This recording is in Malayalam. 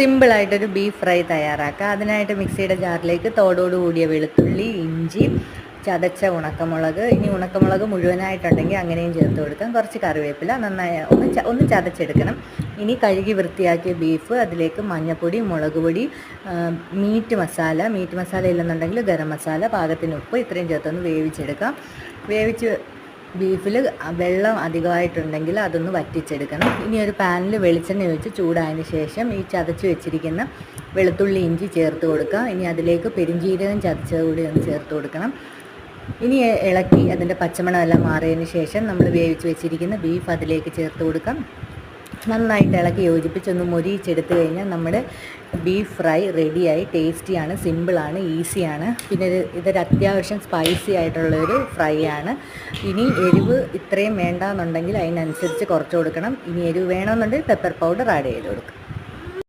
സിമ്പിളായിട്ടൊരു ബീഫ് ഫ്രൈ തയ്യാറാക്കുക. അതിനായിട്ട് മിക്സിയുടെ ജാറിലേക്ക് തോടോട് കൂടിയ വെളുത്തുള്ളി ഇഞ്ചി ചതച്ച ഉണക്കമുളക്. ഇനി ഉണക്കമുളക് മുഴുവനായിട്ടുണ്ടെങ്കിൽ അങ്ങനെയും ചേർത്ത് കൊടുക്കാം. കുറച്ച് കറിവേപ്പില നന്നായി ഒന്ന് ഒന്ന് ചതച്ചെടുക്കണം. ഇനി കഴുകി വൃത്തിയാക്കിയ ബീഫ് അതിലേക്ക് മഞ്ഞൾപ്പൊടി മുളക് പൊടി മീറ്റ് മസാല. മീറ്റ് മസാല ഇല്ലെന്നുണ്ടെങ്കിൽ ഗരം മസാല പാകത്തിന് ഉപ്പ് ഇത്രയും ചേർത്തൊന്ന് വേവിച്ചെടുക്കാം. വേവിച്ച് ബീഫിൽ വെള്ളം അധികമായിട്ടുണ്ടെങ്കിൽ അതൊന്ന് വറ്റിച്ചെടുക്കണം. ഇനി ഒരു പാനിൽ വെളിച്ചെണ്ണ ഒഴിച്ച് ചൂടായതിന് ശേഷം ഈ ചതച്ച് വെച്ചിരിക്കുന്ന വെളുത്തുള്ളി ഇഞ്ചി ചേർത്ത് കൊടുക്കുക. ഇനി അതിലേക്ക് പെരിഞ്ജീരകം ചതച്ചത് കൂടി ഒന്ന് ചേർത്ത് കൊടുക്കണം. ഇനി ഇളക്കി അതിന്റെ പച്ചമണമെല്ലാം മാറിയതിന് ശേഷം നമ്മൾ വേവിച്ച് വെച്ചിരിക്കുന്ന ബീഫ് അതിലേക്ക് ചേർത്ത് കൊടുക്കാം. നന്നായിട്ട് ഇളക്കി യോജിപ്പിച്ചൊന്ന് മൊരിയിച്ചെടുത്ത് കഴിഞ്ഞാൽ നമ്മുടെ ബീഫ് ഫ്രൈ റെഡിയായി ടേസ്റ്റിയാണ് സിമ്പിളാണ് ഈസിയാണ്. പിന്നെ ഇത് ഇതൊരു അത്യാവശ്യം സ്പൈസി ആയിട്ടുള്ളൊരു ഫ്രൈ ആണ്. ഇനി എരിവ് ഇത്രയും വേണ്ടാന്നുണ്ടെങ്കിൽ അതിനനുസരിച്ച് കുറച്ച് കൊടുക്കണം. ഇനി എരിവ് വേണമെന്നുണ്ടെങ്കിൽ പെപ്പർ പൗഡർ ആഡ് ചെയ്ത് കൊടുക്കും.